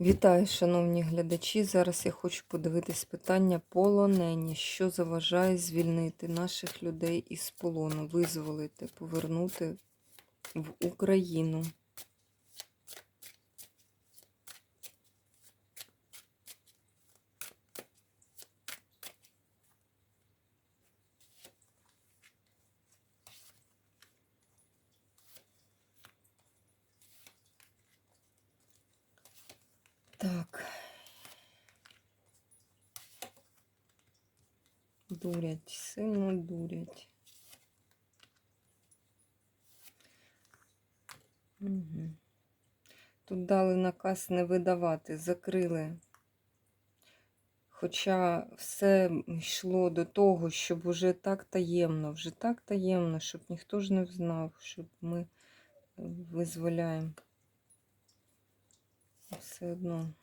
Вітаю, шановні глядачі. Зараз я хочу подивитись питання полонені. Що заважає звільнити наших людей із полону, визволити, повернути в Україну. Так. Дурять, сильно дурять. Угу. Тут дали наказ не видавати, закрили. Хоча все йшло до того, щоб уже так таємно, вже так таємно, щоб ніхто ж не знав, щоб ми е, визволяємо. Все одно.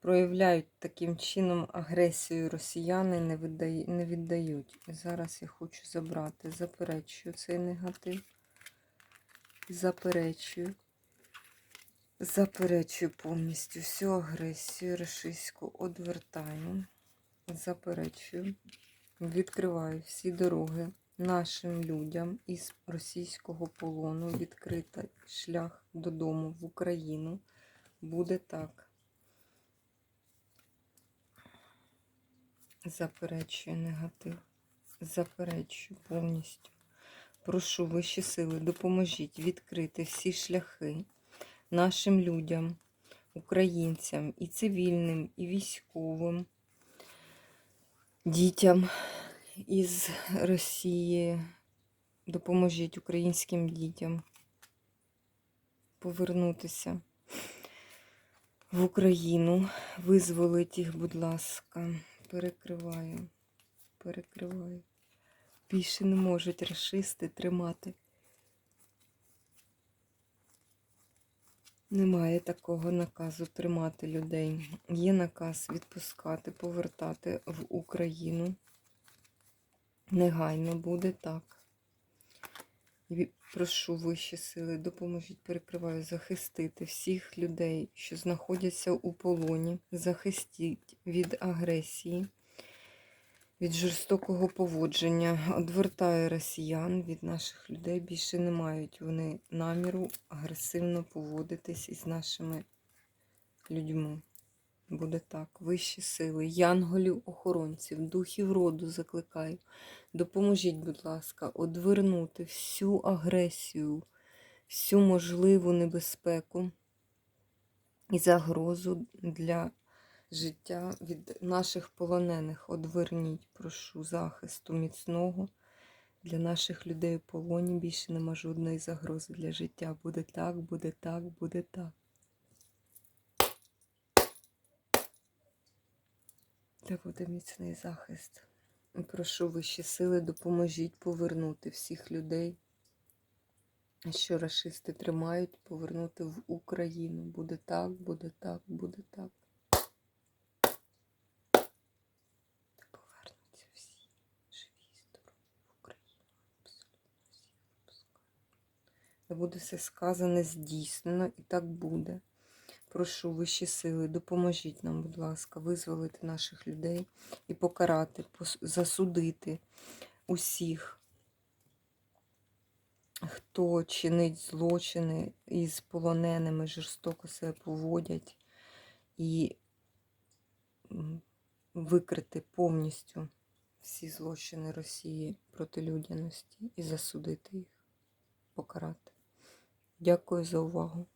Проявляють таким чином агресію росіяни, не, віддає, не віддають. Зараз я хочу забрати, заперечую цей негатив. Заперечую. Заперечую повністю всю агресію рашистську одвертаю. Заперечую. Відкриваю всі дороги нашим людям із російського полону. Відкрита шлях додому в Україну. Буде так. Заперечую негатив. Заперечую повністю. Прошу вищі сили, допоможіть відкрити всі шляхи нашим людям, українцям, і цивільним, і військовим, дітям із Росії. Допоможіть українським дітям повернутися в Україну. Визволить їх, будь ласка. Перекриваю, перекриваю. Більше не можуть расисти тримати. Немає такого наказу тримати людей. Є наказ відпускати, повертати в Україну. Негайно буде так. Прошу вищі сили, допоможіть, перекриваю, захистити всіх людей, що знаходяться у полоні, захистіть від агресії, від жорстокого поводження, одвертаю росіян від наших людей. Більше не мають вони наміру агресивно поводитись із нашими людьми. Буде так, вищі сили, янголів, охоронців, духів роду закликаю. Допоможіть, будь ласка, одвернути всю агресію, всю можливу небезпеку і загрозу для життя від наших полонених. Одверніть, прошу, захисту міцного. Для наших людей у полоні більше нема жодної загрози для життя. Буде так, буде так, буде так. Де буде міцний захист. Прошу вищі сили, допоможіть повернути всіх людей, що расисти тримають, повернути в Україну. Буде так, буде так, буде так. Повернуться всі живі, здорові в Україну. Абсолютно всіх випускаю. Та буде все сказане, здійснено, і так буде. Прошу вищі сили, допоможіть нам, будь ласка, визволити наших людей і покарати, засудити усіх, хто чинить злочини із полоненими, жорстоко себе поводять, і викрити повністю всі злочини Росії проти людяності і засудити їх, покарати. Дякую за увагу.